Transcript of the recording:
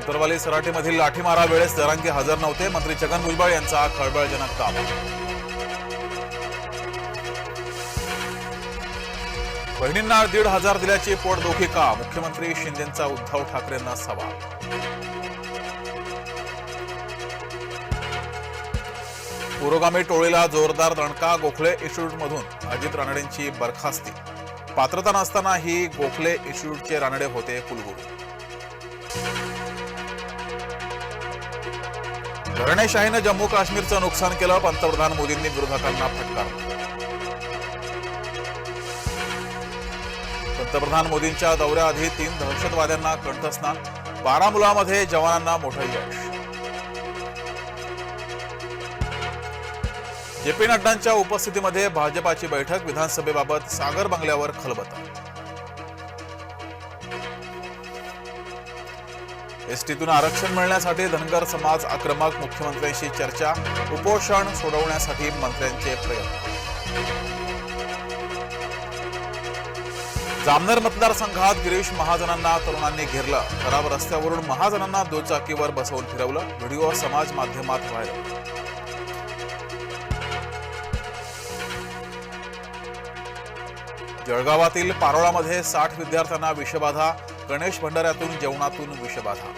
अंतरवाली सराटीमधील लाठीमारा वेळेस जरांगे हजर नव्हते. मंत्री छगन भुजबळ यांचा खळबळजनक दावा बहिणींना दीड हजार दिल्याची पोटदुखी का? मुख्यमंत्री शिंदेंचा उद्धव ठाकरेंना सवाल. पुरोगामी टोळीला जोरदार दणका गोखले इन्स्टिट्यूटमधून अजित रानडेंची बरखास्ती. पात्रता नसतानाही गोखले इन्स्टिट्यूटचे रानडे होते कुलगुरू. धरणेशाहीनं जम्मू काश्मीरचं नुकसान केलं पंतप्रधान मोदींनी विरोधकांना फटकारलं पंतप्रधान मोदींच्या दौऱ्याआधी तीन दहशतवाद्यांना कंठस्नान बारामुलामध्ये जवानांना मोठं यश. जे पी नड्डांच्या उपस्थितीमध्ये भाजपाची बैठक विधानसभेबाबत सागर बंगल्यावर खलबतं एसटीतून आरक्षण मिळण्यासाठी धनगर समाज आक्रमक मुख्यमंत्र्यांशी चर्चा उपोषण सोडवण्यासाठी मंत्र्यांचे प्रयत्न. जामनेर मतदारसंघात गिरीश महाजनांना तरुणांनी घेरलं. खराब रस्त्यावरून महाजनांना दुचाकीवर बसवून फिरवलं. व्हिडिओ समाज माध्यमात व्हायरल. जळगावातील पारोळामध्ये साठ विद्यार्थ्यांना विषबाधा गणेश भंडाऱ्यातून जेवणातून विषबाधा.